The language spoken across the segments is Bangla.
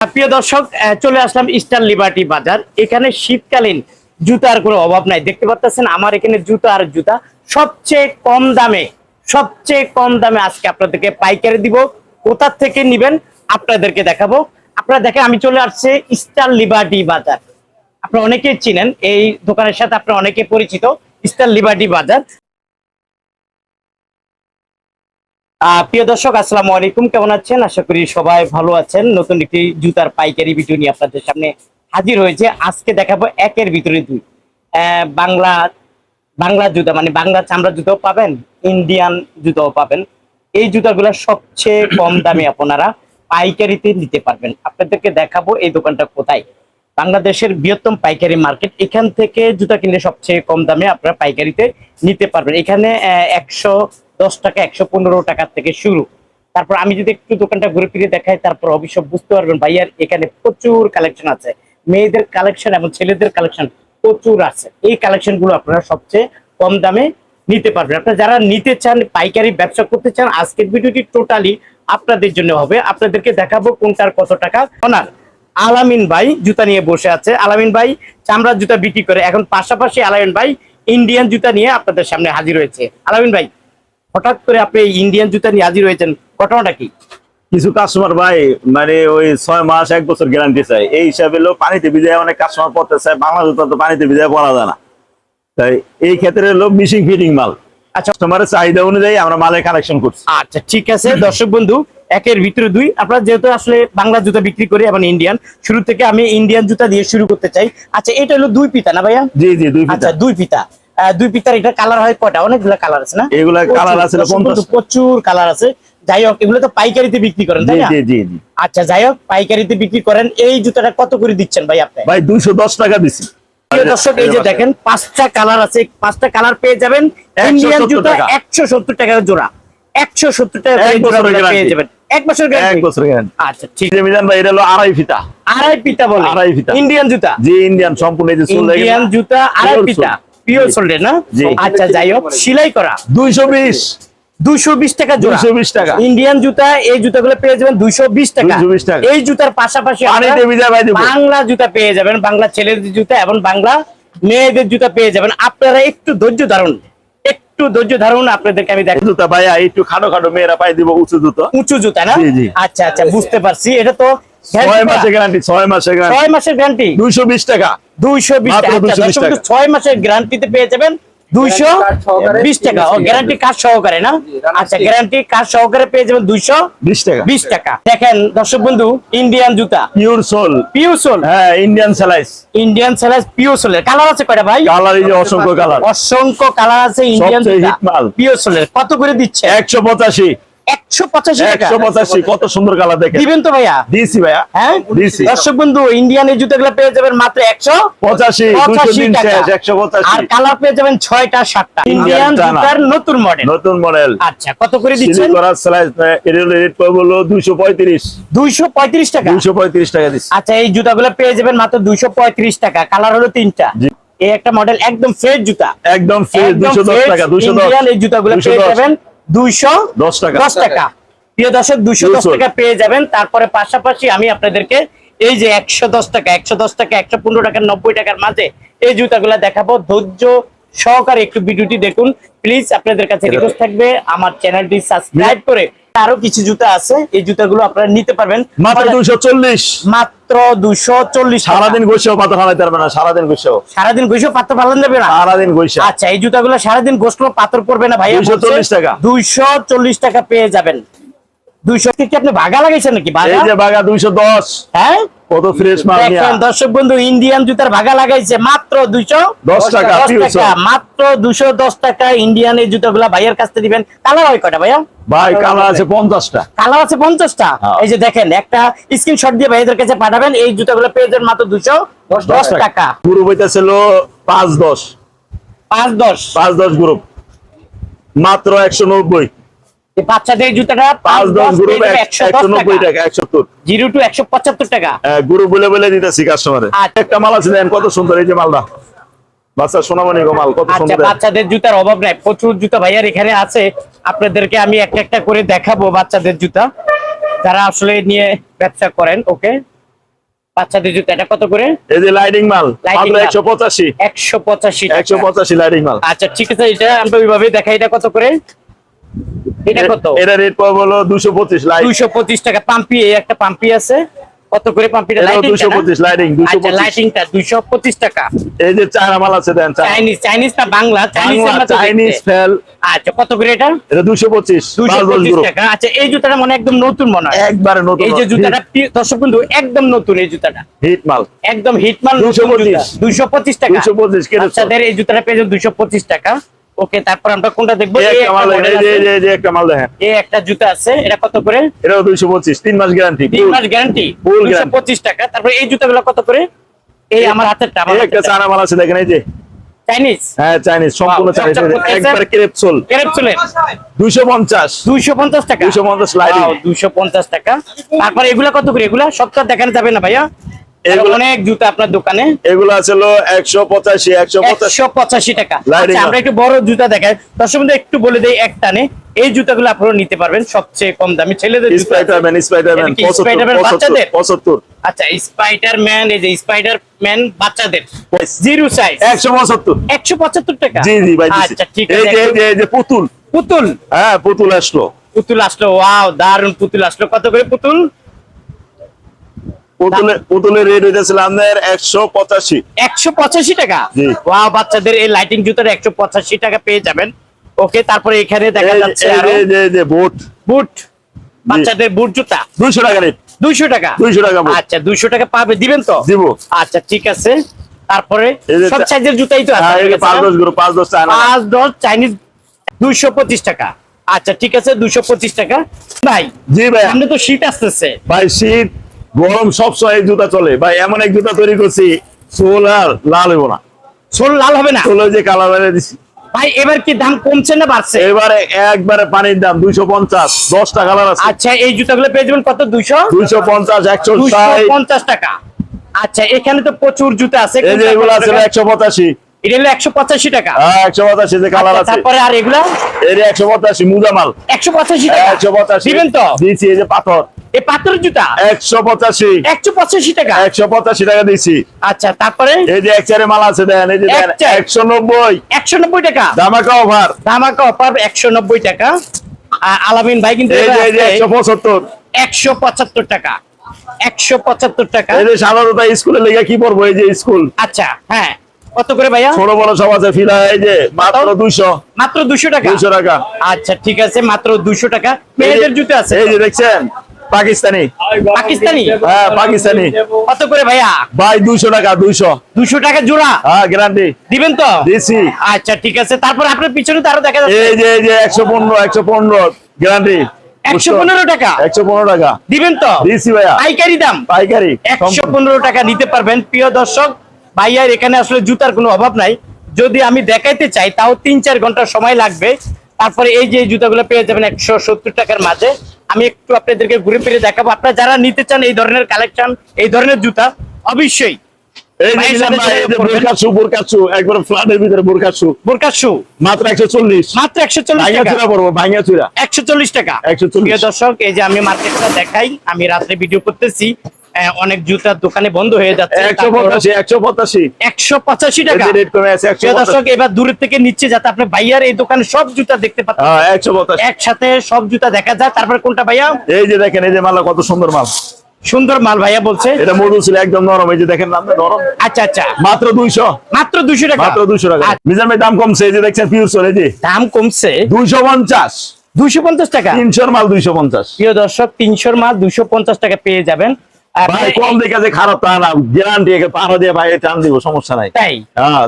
প্রিয় দর্শক চলে আসলাম ইস্টার্ন লিবার্টি বাজার এখানে শীতকালীন জুতার কোনো অভাব নাই। দেখতে পাচ্ছেন আমার এখানে জুতা আর জুতা সবচেয়ে কম দামে, সবচেয়ে কম দামে আজকে আপনাদেরকে পাইকারি দিব। কোথা থেকে নিবেন আপনাদেরকে দেখাবো। আপনারা দেখেন, আমি চলে আসছে ইস্টার্ন লিবার্টি বাজার আপনারা অনেকেই চিনেন, এই দোকানের সাথে আপনারা অনেকে পরিচিত ইস্টার্ন লিবার্টি বাজার প্রিয় দর্শক, আসসালামু আলাইকুম। কেমন আছেন? আশা করি সবাই ভালো আছেন। নতুন একটি জুতার পাইকারি ভিডিও নিয়ে আপনাদের সামনে হাজির হয়েছে। আজকে দেখাবো একের ভিতরে দুই। বাংলা বাংলা জুতা মানে বাংলা চামড়া জুতাও পাবেন, ইন্ডিয়ান জুতাও পাবেন। এই জুতাগুলো সবচেয়ে কম দামে আপনারা পাইকারিতে নিতে পারবেন। আপনাদেরকে দেখাবো এই দোকানটা কোথায়। বাংলাদেশের বৃহত্তম পাইকারি মার্কেট। এখান থেকে জুতা কিনলে সবচেয়ে কম দামে আপনারা পাইকারিতে নিতে পারবেন। এখানে একশো দশ টাকা, একশো পনেরো টাকা থেকে শুরু। তারপর আমি যদি একটু দোকানটা ঘুরে ফিরে দেখাই, তারপর অবশ্য বুঝতে পারবেন, ভাইয়ার এখানে প্রচুর কালেকশন আছে। মেয়েদের কালেকশন এবং ছেলেদের কালেকশন প্রচুর আছে। এই কালেকশনগুলো আপনারা সবচেয়ে কম দামে নিতে পারবেন। আপনারা যারা নিতে চান, পাইকারি ব্যবসা করতে চান, আজকের ভিডিওটি টোটালি আপনাদের জন্য হবে। আপনাদেরকে দেখাবো কোনটার কত টাকা। ওনার আলামিন ভাই জুতা নিয়ে বসে আছে। আলামিন ভাই চামড়ার জুতা বিক্রি করে। এখন পাশাপাশি আলামিন ভাই ইন্ডিয়ান জুতা নিয়ে আপনাদের সামনে হাজির হয়েছে। আলামিন ভাই হঠাৎ করে আপনি ইন্ডিয়ান জুতা নিয়ে হাজির হয়েছেন ঘটনাটা কি? কিছু কাস্টমার ভাই মানে ওই ছয় মাস এক বছর গ্যারান্টি চাই। এই হিসাবে লোক পানিতে ভিজায় অনেক কাস্টমার পড়তে চায় বাংলা জুতা তো পানিতে ভিজায় পড়া যায় না। তাই এই ক্ষেত্রে লোক মিশিং ফিটিং মাল। আচ্ছা। কাস্টমারের চাহিদা অনুযায়ী আমরা মালের কালেকশন করছি। আচ্ছা ঠিক আছে। দর্শক বন্ধু একের ভিতরে দুই। আপনারা যেহেতু আসলে বাংলা জুতা বিক্রি করি এবং ইন্ডিয়ান শুরু থেকে আমি ইন্ডিয়ান জুতা দিয়ে শুরু করতে চাই। আচ্ছা এটা হলো দুই পিতা না ভাইয়া? জি জি দুই আচ্ছা পিতা দুই পিতা। দুই পিতার এটা কালার হয় কয়টা? অনেকগুলো কালার আছে না? এগুলা কালার আছে প্রচুর, কালার আছে। যাই হোক এগুলো তো পাইকারিতে বিক্রি করেন তাই না? আচ্ছা যাই হোক পাইকারিতে বিক্রি করেন। এই জুতাটা কত করে দিচ্ছেন ভাই আপনি? ভাই দুইশো দশ টাকা দিছি। দর্শক এই যে দেখেন পাঁচটা কালার আছে পাঁচটা কালার পেয়ে যাবেন। ইন্ডিয়ান জুতা টাকা। জোড়া। একশো সত্তর টাকা জোড়া পেয়ে যাবেন। এক বছর এক বছর গ্যারান্টি আচ্ছা ঠিক। মিজান ভাই এটা হলো আড়াই ফিতা। আড়াই পিতা বলে। আড়াই ফিতা। ইন্ডিয়ান জুতা। জি ইন্ডিয়ান সম্পূর্ণ এই যে ইন্ডিয়ান জুতা আড়াই পিতা। পিওর জি। সোল্ডের না? আচ্ছা যাই হোক সেলাই করা। দুইশো বিশ। দুইশো বিশ টাকা জোড়া। 220 টাকা। ইন্ডিয়ান জুতা এই জুতাগুলো পেয়ে যাবেন দুইশো বিশ টাকা। 220 টাকা। এই জুতার পাশাপাশি আপনারা ভিজায় ভাই দেবো। বাংলা জুতা পেয়ে যাবেন বাংলা ছেলেদের জুতা এবং বাংলা মেয়েদের জুতা পেয়ে যাবেন। আপনারা একটু ধৈর্য ধারণ একটু ধৈর্য ধারণ আপনাদেরকে আমি দেখ জুতা ভাইয়া একটু খাটো খাটো মেয়েরা পাই দিব উঁচু জুতো। উঁচু জুতা না। আচ্ছা আচ্ছা বুঝতে পারছি। এটা তো ছয় মাসের গ্যারান্টি ছয় মাসের গ্যারান্টি ছয় মাসের গ্যারান্টি দুইশো বিশ টাকা। দুইশো বিশ টাকা। 220 দর্শক বন্ধু, টাকা। ছয় মাসের গ্যারান্টিতে পেয়ে যাবেন দুইশো বিশ টাকা। ও গ্যারান্টি কার্ড সহকারে না? আচ্ছা গ্যারান্টি কার্ড সহকারে পেয়ে যাবেন দুইশো বিশ টাকা। বিশ টাকা। দেখেন দর্শক বন্ধু ইন্ডিয়ান জুতা। পিওর সোল পিউসোল হ্যাঁ ইন্ডিয়ান স্যালাইস ইন্ডিয়ান স্যালাস পিউসোলের কালার আছে কয়টা ভাই? কালার এই যে অসংখ্য কালার অসংখ্য কালার আছে ইন্ডিয়ান জুতা। hit মাল। কত করে দিচ্ছে একশো পঁচাশি। কত সুন্দর কালার দেখে দিবেন তো ভাইয়া? দিয়েছি ভাইয়া হ্যাঁ। দর্শক বন্ধু জুতাগুলো পেয়ে যাবেন মাত্র একশো পঁচাশি দুশো পঁচাশি দিন টাকা। শেষ একশো পঁচাশি। আর কালার পেয়ে যাবেন ছয়টা সাতটা। ইন্ডিয়ান জুতার নতুন মডেল নতুন মডেল আচ্ছা কত করে দিচ্ছেন? করার স্যালাইস এর রেট পড়ব দুইশো পঁয়ত্রিশ। দুইশো পঁয়ত্রিশ টাকা? দুইশো পঁয়ত্রিশ টাকা দিচ্ছি। আচ্ছা এই জুতাগুলো পেয়ে যাবেন মাত্র দুইশো পঁয়ত্রিশ টাকা। কালার হলো তিনটা। এই একটা মডেল একদম ফ্রেশ জুতা। একদম ফ্রেশ একদম দুশো দশ fresh টাকা দুশো দশ। Indian এই জুতাগুলো পেয়ে যাবেন দুইশো দশ টাকা। দশ টাকা। প্রিয় দর্শক দুইশো দশ টাকা পেয়ে যাবেন। তারপরে পাশাপাশি আমি আপনাদেরকে এই যে একশো দশ টাকা একশো দশ টাকা একশো পনেরো টাকা নব্বই টাকার মাঝে এই জুতাগুলো দেখাবো। ধৈর্য সহকারে একটু ভিডিওটি দেখুন। প্লিজ আপনাদের কাছে রিকোয়েস্ট থাকবে আমার চ্যানেলটি সাবস্ক্রাইব করে আরও কিছু জুতা আছে এই জুতাগুলো আপনারা নিতে পারবেন। মাত্র দুশো চল্লিশ। মাত্র দুশো চল্লিশ সারাদিন গোসেও পাতা ফালাইতে পারবে না সারাদিন গোসেও সারাদিন গোসেও পাত্র ফালান যাবে না? সারাদিন গোসা আচ্ছা এই জুতাগুলো সারাদিন গোসলো পাথর পড়বে না ভাইশো চল্লিশ টাকা। দুইশো চল্লিশ টাকা পেয়ে যাবেন। দুইশো কি আপনি ভাগা লাগাইছেন নাকি? ভাগা এই যে হ্যাঁ? কত ফ্রেশ মাল নিয়া। দেখেন দর্শক বন্ধু ইন্ডিয়ান জুতার ভাগা লাগাইছে মাত্র দুইশো 10 টাকা, দশ টাকা মাত্র দুশো দশ টাকা ইন্ডিয়ান এই জুতাগুলা ভাইয়ের কাছ থেকে দিবেন। কালার হয় কয়টা ভাইয়া? ভাই কালার আছে কালার আছে পঞ্চাশটা? হ্যাঁ। এই যে দেখেন একটা স্ক্রিনশট দিয়ে ভাইদের কাছে পাঠাবেন এই জুতাগুলো পেয়ে যাবেন মাত্র দুশো দশ টাকা। গ্রুপ হইতেছিল পাঁচ দশ। পাঁচ দশ। পাঁচ দশ গ্রুপ মাত্র একশো নব্বই। এই বাচ্চাদের জুতাটা পাঁচ দশ গ্রুপ একশো একশো নব্বই টাকা। একশো জিরো টু একশো পঁচাত্তর টাকা। গ্রুপ বলে বলে দিতেছি কাস্টমারে আচ্ছা। একটা মাল আছে দেন কত সুন্দর এই যে মালটা। বাচ্চা সোনামণি গো মাল কত আচ্ছা সুন্দর। বাচ্চাদের জুতার অভাব নাই প্রচুর জুতা ভাইয়ার এখানে আছে। আপনাদেরকে আমি একটা একটা করে দেখাবো বাচ্চাদের জুতা। যারা আসলে নিয়ে ব্যবসা করেন ওকে? বাচ্চাদের জুতা এটা কত করে? এই যে লাইটিং মাল মাত্র। একশো পঁচাশি। একশো পঁচাশি একশো পঁচাশি লাইটিং মাল। আচ্ছা ঠিক আছে এটা আমরা ওইভাবে দেখাই এটা কত করে? এটা কত? এটা রেট পাবো হলো দুশো পঁচিশ লাইট দুইশো পঁচিশ টাকা পাম্পি এই একটা পাম্পি আছে। কত করে পাম্পিটা লাইটিং দুশো আচ্ছা পঁচিশ। লাইটিংটা দুইশো পঁচিশ টাকা। এই যে চায়না মাল আছে দেন চাইনিজ চাইনিজ না বাংলা? চাইনিজ আমরা চাইনিজ ফেল আচ্ছা কত করে এটা? এটা দুশো পঁচিশ দুইশো পাঁচ দশ পঁচিশ গ্রুপ টাকা। আচ্ছা এই জুতাটা মনে একদম নতুন মনে হয়। একবারে নতুন এই যে জুতাটা দর্শক বন্ধু একদম নতুন এই জুতাটা। হিট মাল একদম হিটমান 225 দুইশো পঁচিশ। টাকা। 225 কেটে বাচ্চাদের এই জুতাটা পেয়ে যাবেন দুইশো পঁচিশ টাকা। ওকে তারপর আমরা কোনটা দেখব? একটা মাল দেখেন, এই একটা জুতা আছে এটা কত করে? দুইশো পঁচিশ তিন মাস গ্যারান্টি তিন মাস গ্যারান্টি। পঁচিশ টাকা। তারপর এই জুতাগুলো কত করে? এই আমার হাতেরটা আমার একটা চায়না মাল আছে দেখেন এই যে। চাইনিজ হ্যাঁ চাইনিজ সম্পূর্ণ চাইনিজ একবার ক্রেপ সোল টাকা? দুইশো পঞ্চাশ লাইটিং দুইশো পঞ্চাশ টাকা। তারপর এগুলা কত করে? এগুলা সপ্তাহ দেখানো যাবে না ভাইয়া। অনেক জুতা আপনার দোকানে। এগুলো একশো পঁচাশি একশো পঁচাশি। টাকা। আচ্ছা, আমরা একটু বড় জুতা দেখাই। দর্শক বন্ধু একটু বলে দেই এক টানে। এই জুতাগুলো আপনারা নিতে পারবেন সবচেয়ে কম দামি। ছেলেদের স্পাইডারম্যান স্পাইডারম্যান বাচ্চাদের? আচ্ছা এই যে বাচ্চাদের। জিরো সাইজ একশো পঁচাত্তর। একশো পঁচাত্তর টাকা? জি জি ভাই আচ্ছা ঠিক আছে। এই যে এই যে পুতুল। পুতুল? হ্যাঁ পুতুল আসলো। পুতুল আসলো ওয়াও দারুণ পুতুল আসলো। কত করে পুতুল? পুতুলের পুতুলের রেট হইতেছিল আপনার একশো পঁচাশি। একশো পঁচাশি টাকা? জি। ওয়াও বাচ্চাদের এই লাইটিং জুতার একশো পঁচাশি টাকা পেয়ে যাবেন। ওকে তারপরে এখানে দেখা যাচ্ছে বুট বুট বাচ্চাদের বুট জুতা। দুইশো টাকা রেট দুইশো টাকা? দুইশো টাকা আচ্ছা দুইশো টাকা পাবে দিবেন তো? দিব। আচ্ছা ঠিক আছে। তারপরে সব সাইজের জুতাই তো পাঁচ দশ পাঁচ দশ চাইনিজ দুইশো পঁচিশ টাকা। আচ্ছা ঠিক আছে দুইশো পঁচিশ টাকা। ভাই জি ভাই সামনে তো শীত আসতেছে। ভাই শীত গরম সব সময় এই জুতা চলে। ভাই এমন এক জুতা তৈরি করছি সোল আর লাল হইব না। সোল লাল হবে না? সোল যে কালার বাইরে দিছি। ভাই এবার কি দাম কমছে না বাড়ছে? এবারে একবারে পানির দাম দুইশো পঞ্চাশ দশটা কালার আছে। আচ্ছা এই জুতাগুলো পেয়ে যাবেন কত? দুইশো? দুইশো পঞ্চাশ একশো পঞ্চাশ টাকা। আচ্ছা এখানে তো প্রচুর জুতা আছে। এই যে এগুলো আছে একশো পঁচাশি। এটা হলো একশো পঁচাশি টাকা। হ্যাঁ একশো পঁচাশি যে কালার আচ্ছা, আছে। তারপরে আর এগুলা? একশো পঁচাশি মুজামাল। একশো পঁচাশি টাকা। একশো পঁচাশি। দিবেন তো? দিয়েছি এই যে পাথর। এই পাথরের জুতা? একশো পঁচাশি। একশো পঁচাশি টাকা? একশো পঁচাশি টাকা দিয়েছি আচ্ছা তারপরে? এই যে এক চারে মাল আছে দেন এই যে। একশো নব্বই। একশো নব্বই টাকা? ধামাকা ওভার ধামাকা অফার একশো নব্বই টাকা। আলামিন ভাই কিন্তু একশো পঁচাত্তর। একশো পঁচাত্তর টাকা। একশো পঁচাত্তর টাকা। এই যে সাধারণত স্কুলে লেগে কি পড়ব এই যে স্কুল? আচ্ছা হ্যাঁ। কত করে ভাইয়া? ছোট বড় সব আছে ফিলা এই যে মাত্র দুইশো। মাত্র দুশো টাকা? দুইশো টাকা। আচ্ছা ঠিক আছে মাত্র দুশো টাকা। মেয়েদের জুতো আছে এই যে দেখছেন? পাকিস্তানি। পাকিস্তানি? হ্যাঁ পাকিস্তানি। কত করে ভাইয়া? ভাই দুইশো টাকা দুইশো। দুশো টাকা জোড়া? হ্যাঁ গ্যারান্টি দিবেন তো? দিছি। আচ্ছা ঠিক আছে। তারপর আপনার পিছনে তো আরও দেখা যাচ্ছে। এই যে এই যে একশো পনেরো একশো পনেরো গ্যারান্টি একশো পনেরো টাকা? একশো পনেরো টাকা। দিবেন তো? দিছি ভাইয়া। পাইকারি দাম? পাইকারি একশো পনেরো টাকা নিতে পারবেন। প্রিয় দর্শক ভাইয়ার এখানে আসলে জুতার কোনো অভাব নাই। যদি আমি দেখাইতে চাই তাও তিন চার ঘণ্টা সময় লাগবে। তারপরে এই যে জুতাগুলো পেয়ে যাবেন একশো সত্তর টাকার মাঝে। আমি একটু আপনাদেরকে ঘুরে ফিরে দেখাবো। আপনারা যারা নিতে চান এই ধরনের কালেকশন এই ধরনের জুতা অবশ্যই মাত্র একশো চল্লিশ। মাত্র একশো চল্লিশ টাকা। একশো চল্লিশ টাকা। 140 প্রিয় দর্শক এই যে আমি মার্কেটটা দেখাই আমি রাত্রে ভিডিও করতেছি। অনেক জুতার দোকানে বন্ধ হয়ে যাচ্ছে। একশো পঁচাশি টাকা। দর্শক এবার দূরের থেকে নিচ্ছে যাতে আপনি ভাইয়ার এই দোকানে সব জুতা দেখতে পাচ্ছেন। হ্যাঁ একশো পঁচাশি। একসাথে সব জুতা দেখা যায়। তারপরে কোনটা ভাইয়া? এই যে দেখেন এই যে মালা কত সুন্দর মাল। সুন্দর মাল ভাইয়া বলছে। এটা মধু ছিল একদম নরম। এই যে দেখেন নরম। আচ্ছা আচ্ছা। মাত্র দুইশো। মাত্র দুশো টাকা। মাত্র দুইশো টাকা। আচ্ছা, মিজান ভাই দাম কমছে এই যে দেখছেন পিউর যে। দাম কমছে। দুইশো পঞ্চাশ। দুশো পঞ্চাশ টাকা। তিনশোর মাল দুইশো পঞ্চাশ। প্রিয় দর্শক তিনশোর মাল দুশো পঞ্চাশ টাকা পেয়ে যাবেন। ভাই কম দেখে যে খারাপ তা না গ্যারান্টি পাহাড় দিয়ে ভাই টান দিব সমস্যা নাই। তাই? হ্যাঁ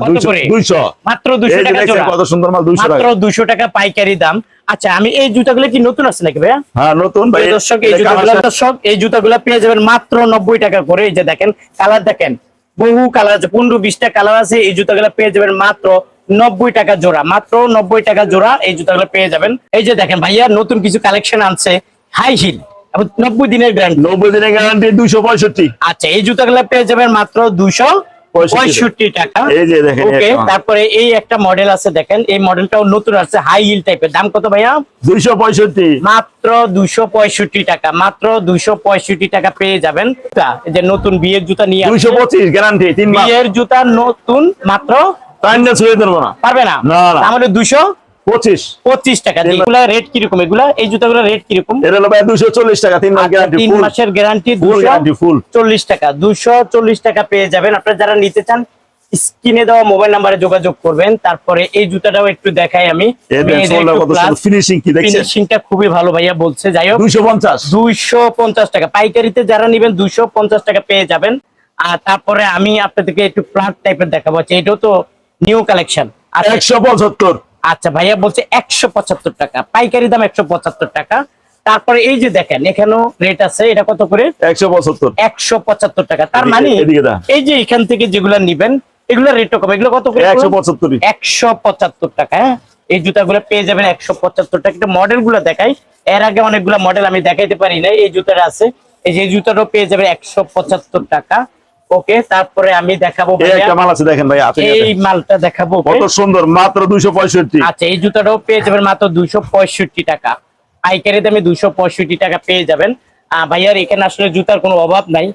মাত্র দুশো এই যে টাকা দেখছেন জোড়া। কত সুন্দর মাল দুইশো মাত্র টাকা। পাইকারি দাম। আচ্ছা আমি এই জুতাগুলো কি নতুন আছে নাকি ভাইয়া? হ্যাঁ নতুন ভাই। দর্শক এই জুতাগুলো দর্শক এই জুতাগুলো পেয়ে যাবেন মাত্র নব্বই টাকা করে। এই যে দেখেন কালার দেখেন বহু কালার আছে পনেরো বিশটা কালার আছে। এই জুতাগুলো পেয়ে যাবেন মাত্র নব্বই টাকা জোড়া। মাত্র নব্বই টাকা জোড়া এই জুতাগুলো পেয়ে যাবেন। এই যে দেখেন ভাইয়া নতুন কিছু কালেকশন আনছে হাই হিল এবং দিনের আচ্ছা এই পেয়ে যাবেন মাত্র 265 টাকা। দেখেন এই মডেল নতুন আছে হাই হিল টাইপের দাম কত ভাইয়া? 265 মাত্র 265 টাকা মাত্র 265 টাকা পেয়ে যাবেন। যে নতুন বিয়ের জুতা নিয়ে 225 গ্যারান্টি বিয়ের জুতা নতুন মাত্র পারবে না। পারবে না? তাহলে মানে পঁচিশ। পঁচিশ টাকা। এগুলা রেট কীরকম? এগুলা এই জুতাগুলো রেট কীরকম? দুশো চল্লিশ টাকা তিন আচ্ছা, মাসের গ্যারান্টি ফুল চল্লিশ টাকা। দুশো চল্লিশ টাকা পেয়ে যাবেন। আপনারা যারা নিতে চান স্ক্রিনে দেওয়া মোবাইল নাম্বারে যোগাযোগ করবেন। তারপরে এই জুতাটাও একটু দেখাই আমি। ফিনিশিংটা খুবই ভালো ভাইয়া বলছে। যাই হোক। দুইশো পঞ্চাশ। দুইশো পঞ্চাশ টাকা। পাইকারিতে যারা নিবেন দুইশো পঞ্চাশ টাকা পেয়ে যাবেন। আর তারপরে আমি আপনাদেরকে একটু ফ্ল্যাট টাইপের দেখাবো। আচ্ছা, এটাও তো নিউ কালেকশন আচ্ছা। একশো পঁচাত্তর। আচ্ছা ভাইয়া বলছে একশো পঁচাত্তর টাকা পাইকারি দাম একশো পঁচাত্তর টাকা। তারপরে এই যে দেখেন এখানেও রেট আছে এটা কত করে? একশো পঁচাত্তর। একশো পঁচাত্তর টাকা। তার মানে এই যে এখান থেকে যেগুলো নিবেন এগুলো রেট কম। এগুলো কত করে? একশো পঁচাত্তরই। একশো পঁচাত্তর টাকা হ্যাঁ? এই জুতাগুলো পেয়ে যাবেন একশো পঁচাত্তর টাকা। এটা মডেলগুলো দেখাই। এর আগে অনেকগুলো মডেল আমি দেখাইতে পারি না এই জুতাটা আছে। এই যে জুতাটাও পেয়ে যাবেন একশো পঁচাত্তর টাকা। ওকে তারপরে আমি দেখাবো এই ভাইয়া, একটা মাল আছে দেখেন ভাই এই মালটা দেখাবো কত সুন্দর মাত্র দুইশো পঁয়ষট্টি। আচ্ছা এই জুতাটাও পেয়ে যাবেন মাত্র দুইশো পঁয়ষট্টি টাকা। পাইকারি দামে দুইশো পঁয়ষট্টি টাকা পেয়ে যাবেন। ভাইয়ার এখানে আসলে জুতার কোনো অভাব নাই।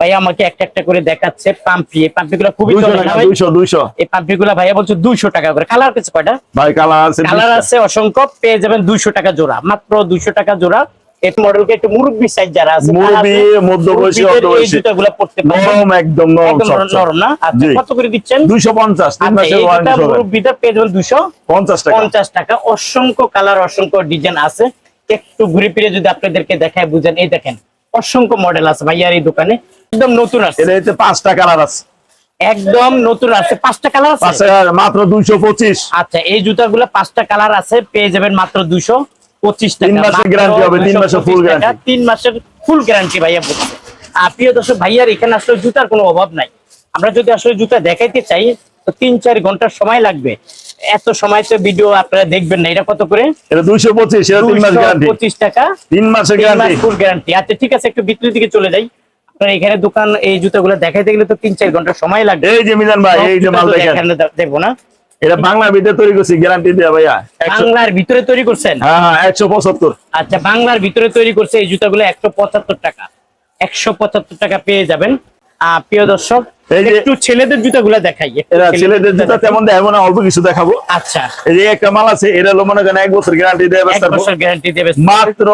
ভাইয়া আমাকে একটা একটা করে দেখাচ্ছে পাম্পি। এই পাম্পি গুলো খুবই দুইশো ভাই? দুইশো এই পাম্পি গুলা ভাইয়া বলছে দুইশো টাকা করে। কালার কিছু কয়টা? ভাই কালার আছে কালার আছে অসংখ্য পেয়ে যাবেন দুইশো টাকা জোড়া। মাত্র দুইশো টাকা জোড়া। এই মডেলকে একটু মুরব্বী সাইজ যারা আছে মুরব্বি, মধ্যবয়সী, অর্ধবয়সী। জুতাগুলো পড়তে পারবেন নরম একদম নরম নরম না? আচ্ছা কত করে দিচ্ছেন? দুইশো পঞ্চাশ তিন মাসের ওয়ারেন্টি জুতা মুরব্বিটা পেয়ে যাবেন দুশো পঞ্চাশ টাকা। পঞ্চাশ টাকা। অসংখ্য কালার অসংখ্য ডিজাইন আছে। একটু ঘুরে ফিরে যদি আপনাদেরকে দেখায় বুঝেন। এই দেখেন অসংখ্য মডেল আছে ভাইয়ার এই দোকানে। একদম নতুন আছে। পাঁচটা কালার আছে। একদম নতুন আছে। পাঁচটা কালার আছে? মাত্র দুইশো পঁচিশ। আচ্ছা এই জুতাগুলো পাঁচটা কালার আছে। পেয়ে যাবেন মাত্র দুশো পঁচিশ টাকা। তিন মাসের মাত্র হবে, তিন মাসের 225 full তিন মাসের ফুল গ্যারান্টি ভাইয়া বলছে। আর প্রিয় দর্শক ভাইয়ার এখানে আসলে জুতার কোনো অভাব নাই। আমরা যদি আসলে জুতা দেখাইতে চাই তো তিন চার ঘণ্টার সময় লাগবে। এত সময় তো ভিডিও আপনারা দেখবেন না। এটা কত করে? এটা এটা মাস গ্যারান্টি টাকা। তিন মাসের গ্যারান্টি ফুল গ্যারান্টি আচ্ছা ঠিক আছে একটু ভিতরের দিকে চলে যাই। আপনার এখানে দোকান এই জুতাগুলো দেখাইতে গেলে তো তিন চার ঘণ্টা সময় লাগবে। এই যে মিজান ভাই এই যে মাল দেখেন। দেখব না। এটা বাংলা ভিতরে তৈরি করছি গ্যারান্টি ভাইয়া। বাংলার ভিতরে তৈরি করছেন? হ্যাঁ হ্যাঁ একশো পঁচাত্তর। আচ্ছা বাংলার ভিতরে তৈরি করছে এই জুতাগুলো একশো পঁচাত্তর টাকা। একশো পঁচাত্তর টাকা পেয়ে যাবেন। আহ, প্রিয় দর্শক একটু ছেলেদের জুতাগুলো দেখাই। ছেলেদের জুতা তেমন না অল্প কিছু দেখাবো। আচ্ছা। এই যে একটা মাল আছে এটা হলো মনে করেন এক বছর গ্যারান্টি বছর গ্যারান্টি দেবে মাত্র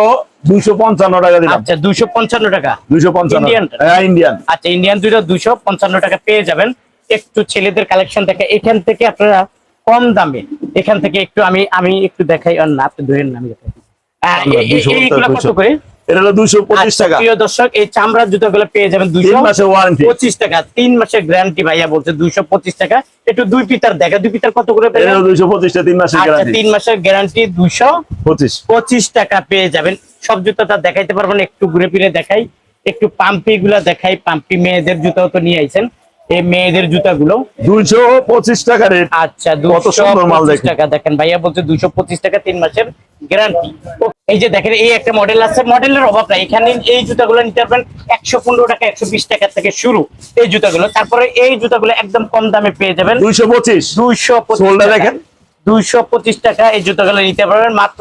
দুইশো পঞ্চান্ন টাকা দিলাম। আচ্ছা দুইশো পঞ্চান্ন টাকা। দুইশো পঞ্চান্ন? হ্যাঁ ইন্ডিয়ান আচ্ছা ইন্ডিয়ান দুইটা দুইশো পঞ্চান্ন টাকা পেয়ে যাবেন। একটু ছেলেদের কালেকশন দেখে এখান থেকে আপনারা কম দামে এখান থেকে একটু আমি আমি একটু দেখাই আর না আপনি ধরেন না আমি দেখাই। এটা হলো পঁচিশ আচ্ছা, টাকা। প্রিয় দর্শক এই চামড়ার জুতোগুলো পেয়ে যাবেন তিন দুইশো মাসের ওয়ারেন্টি পঁচিশ টাকা তিন মাসের গ্যারান্টি ভাইয়া বলছে দুইশো পঁচিশ টাকা। একটু দুই পিতার দেখা দুই পিতার কত করে? পঁচিশটা তিন মাসের আচ্ছা গ্যারান্টি তিন মাসের গ্যারান্টি দুইশো পঁচিশ। পঁচিশ টাকা পেয়ে যাবেন। সব জুতাটা দেখাইতে পারবেন একটু ঘুরে ফিরে দেখাই একটু পাম্পি গুলা দেখাই পাম্পি মেয়েদের জুতাও তো নিয়ে আইছেন। এই মেয়েদের জুতাগুলো? দুইশো পঁচিশ টাকা রেট। আচ্ছা দুশো পঁচিশ টাকা। দেখেন ভাইয়া বলছে পঁচিশ টাকা তিন মাসের গ্যারান্টি। এই যে দেখেন এই একটা মডেল আছে। মডেলের অভাব নাই। এখানে এই জুতাগুলো নিতে পারবেন একশো পনেরো টাকা একশো বিশ টাকা থেকে শুরু। এই জুতাগুলো। তারপরে এই জুতাগুলো একদম কম দামে পেয়ে যাবেন। দুইশো পঁচিশ। দুইশো সোলটা দেখেন। দুইশো পঁচিশ টাকা এই জুতাগুলো নিতে পারবেন। মাত্র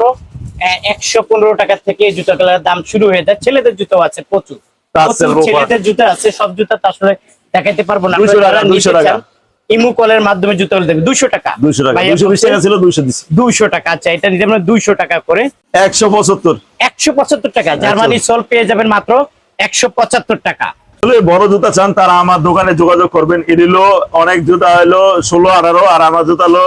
একশো পনেরো টাকা থেকে এই জুতাগুলোর দাম শুরু হয়ে যায়। ছেলেদের জুতো আছে প্রচুর। ছেলেদের জুতো আছে। সব জুতা আসলে দেখাইতে পারব না 200 টাকা, যারা 200 টাকা। ইমু কলের মাধ্যমে জুতো দেবে। দুশো টাকা। দুইশো টাকা। দুইশো বিশ টাকা ছিল দুইশো দিচ্ছি দুইশো টাকা আচ্ছা এটা নিতে আমরা দুইশো টাকা করে। একশো পঁচাত্তর। একশো পঁচাত্তর টাকা জার্মানি সোল পেয়ে যাবেন মাত্র একশো পঁচাত্তর টাকা। বড় জুতা চান তারা আমার দোকানে যোগাযোগ করবেন। এর অনেক জুতা হলো ষোলো আঠারো আর আমার জুতা হলো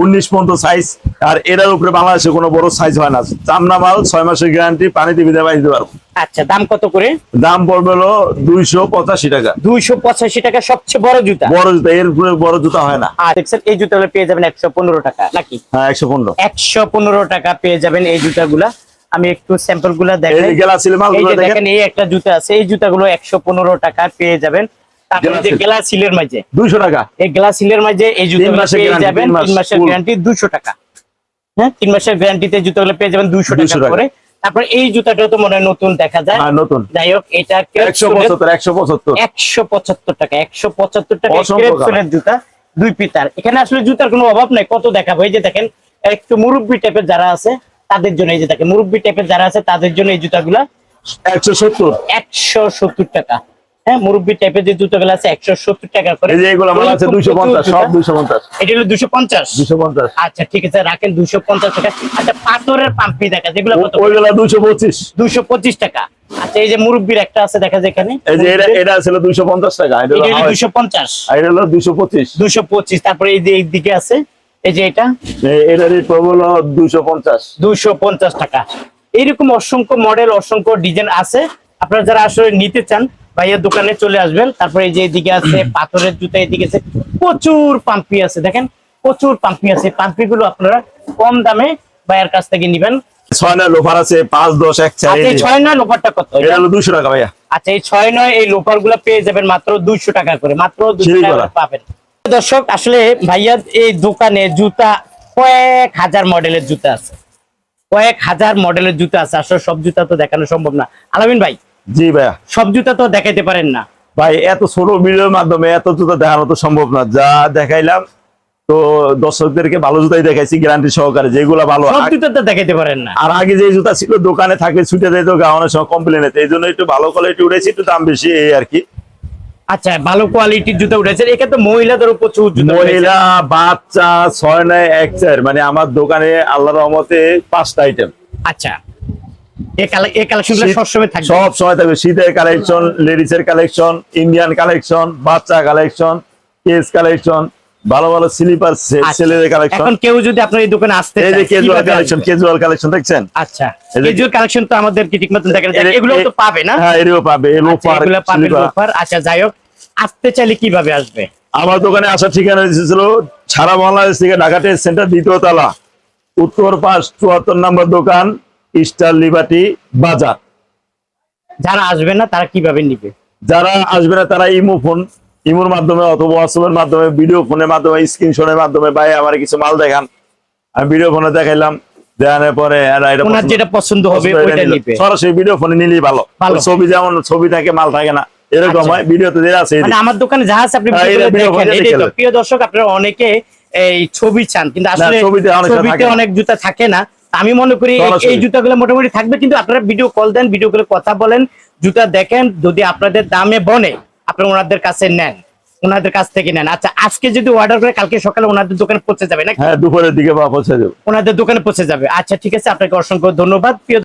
উনিশ পর্যন্ত সাইজ আর এটার উপরে বাংলাদেশে কোনো বড় সাইজ হয় না। চামড়া মাল ছয় মাসের গ্যারান্টি পানিতে ভিজে বাইতে পারব। আচ্ছা দাম কত করে? দাম পড়বে হলো দুইশো পঁচাশি টাকা। দুইশো পঁচাশি টাকা সবচেয়ে বড় জুতা? বড় জুতা এর উপরে বড় জুতা হয় না। আর দেখছেন এই জুতাগুলো পেয়ে যাবেন একশো পনেরো টাকা নাকি? হ্যাঁ একশো পনেরো। একশো পনেরো টাকা পেয়ে যাবেন এই জুতাগুলা। আমি একটু স্যাম্পলগুলা দেখেন এই একটা জুতা আছে এই জুতাগুলো একশো পনেরো টাকা পেয়ে যাবেন। তারপরে যে গ্লাসিল। গ্লাসিলের মাঝে। দুইশো টাকা। এই গ্লাসিলের মাঝে এই জুতাগুলো পেয়ে যাবেন তিন মাসের full। গ্যারান্টি দুশো টাকা। হ্যাঁ তিন মাসের গ্যারান্টিতে জুতাগুলো পেয়ে যাবেন 200 টাকা টাকা। করে। তারপর এই জুতাটাও তো মনে হয় নতুন দেখা যায়। হ্যাঁ নতুন। যাই হোক এটা একশো পঁচাত্তর একশো পঁচাত্তর। একশো পঁচাত্তর টাকা একশো পঁচাত্তর টাকা জুতা দুই পিতার। এখানে আসলে জুতার কোনো অভাব নাই কত দেখাবো? এই যে দেখেন একটু মুরব্বী টাইপের যারা আছে তাদের জন্য এই যে দেখেন মুরব্বী টাইপের যারা আছে তাদের জন্য এই জুতাগুলা একশো সত্তর। একশো সত্তর টাকা। হ্যাঁ মুরব্বী টাইপের যে জুতোগুলো আছে একশো সত্তর টাকা করে। এই যে আমার আছে পঞ্চাশ সব পঞ্চাশ। এটা হলো দুশো পঞ্চাশ। দুইশো পঞ্চাশ। আচ্ছা ঠিক আছে রাখেন দুশো পঞ্চাশ টাকা। আচ্ছা পাথরের পাম্পি দেখা? যেগুলো ওইগুলা দুইশো পঁচিশ। দুশো পঁচিশ টাকা। আচ্ছা এই যে মুরব্বীর একটা আছে দেখা যায় এখানে। এই যে এটা এটা ছিল দুইশো পঞ্চাশ টাকা। এটা এটা হলো হলো দুশো পঞ্চাশ। আর এটা হলো পঁচিশ। দুশো পঁচিশ। তারপরে এই যে এই দিকে আছে এই যে এটা। এটার রেট হলো পঞ্চাশ। দুশো পঞ্চাশ টাকা। এইরকম অসংখ্য মডেল অসংখ্য ডিজাইন আছে। আপনারা যারা আসলে নিতে চান ভাইয়ের দোকানে চলে আসবেন। তারপরে এই যে এদিকে আছে পাথরের জুতা এদিকে আছে প্রচুর পাম্পি আছে দেখেন প্রচুর পাম্পি আছে। পাম্পি গুলো আপনারা কম দামে ভাইয়ের কাছ থেকে নিবেন। ছয় নয় লোফার আছে পাঁচ দশ এক আচ্ছা ছয় নয় লোফারটা কত? দুশো টাকা ভাইয়া। আচ্ছা এই ছয় নয় এই লোফারগুলো পেয়ে যাবেন মাত্র দুইশো টাকা করে। মাত্র দুশো টাকা পাবেন। দর্শক আসলে ভাইয়া এই দোকানে জুতা কয়েক হাজার মডেলের জুতা আছে। কয়েক হাজার মডেলের জুতা আছে। আসলে সব জুতা তো দেখানো সম্ভব না। আলামিন ভাই জি ভাইয়া। সব জুতা তো দেখাইতে পারেন না। ভাই এত ছোট ভিডিওর মাধ্যমে এত জুতা দেখানো তো সম্ভব না। যা দেখাইলাম তো দর্শকদেরকে ভালো জুতাই দেখাইছি গ্যারান্টি সহকারে যেগুলো ভালো সব জুতা তো দেখাইতে পারেন না। আর আগে যে জুতা ছিল দোকানে থাকলে ছুটে যেত অনেক সময় কমপ্লেন এই জন্য একটু ভালো কোয়ালিটি উঠেছি একটু দাম বেশি এই আর কি। আচ্ছা ভালো কোয়ালিটির জুতা উঠেছে। এখানে তো মহিলাদেরও প্রচুর মহিলা বাচ্চা ছয় নয় এক চার মানে আমার দোকানে আল্লাহ রহমতে পাঁচটা আইটেম আচ্ছা। সব সময় থাকবে। শীতের কালেকশন লেডিস এর কালেকশন ইন্ডিয়ান কালেকশন বাচ্চা কালেকশন কেস কালেকশন ভালো ভালো স্লিপার আচ্ছা। ছেলেদের কালেকশন। এখন কেউ যদি আপনার এই দোকানে আসতে এই যে কালেকশন দেখছেন? আচ্ছা। কালেকশন তো আমাদের কি এগুলো তো পাবে না? হ্যাঁ এরও পাবে। আচ্ছা, লোফার এগুলো পাবে লোফার আচ্ছা যাই হোক। আসতে চাইলে কীভাবে আসবে? আমার দোকানে আসার ঠিকানা দিয়েছিল সারা বাংলাদেশ থেকে ঢাকা সেন্টার দ্বিতীয় তলা উত্তর পাশ চুয়াত্তর নম্বর দোকান স্টার লিবার্টি বাজার যারা আসবে না তারা কীভাবে নিবে? যারা আসবে না তারা ইমো ফোন ইমোর মাধ্যমে অথবা হোয়াটসঅ্যাপের মাধ্যমে ভিডিও ফোনের মাধ্যমে স্ক্রিনশটের মাধ্যমে ভাই আমার কিছু মাল দেখান। আমি ভিডিও ফোনে দেখাইলাম দেখানোর পরে ওনার যেটা পছন্দ হবে ওইটা নিবে। সরাসরি ভিডিও ফোনে নিলেই ভালো। ছবি যেমন ছবি থাকে মাল থাকে না এরকম আচ্ছা। হয় ভিডিওতে যেটা আছে মানে আমার দোকানে যা আছে আপনি দেখেন। এটাই তো। প্রিয় দর্শক আপনারা অনেকে এই ছবি চান কিন্তু আসলে ছবিতে। অনেক জুতা থাকে না। আমি মনে করি এই- জুতাগুলো মোটামুটি থাকবে কিন্তু আপনারা ভিডিও কল দেন ভিডিও করে কথা বলেন। জুতা দেখেন যদি আপনাদের দামে বনে আপনারা ওনাদের কাছে নেন ওনাদের কাছ থেকে নেন। আচ্ছা আজকে যদি অর্ডার করে কালকে সকালে ওনাদের দোকানে পৌঁছে যাবে না হ্যাঁ দুপুরের দিকে বা পৌঁছে ওনাদের দোকানে পৌঁছে যাবে। আচ্ছা ঠিক আছে আপনাকে অসংখ্য ধন্যবাদ। প্রিয়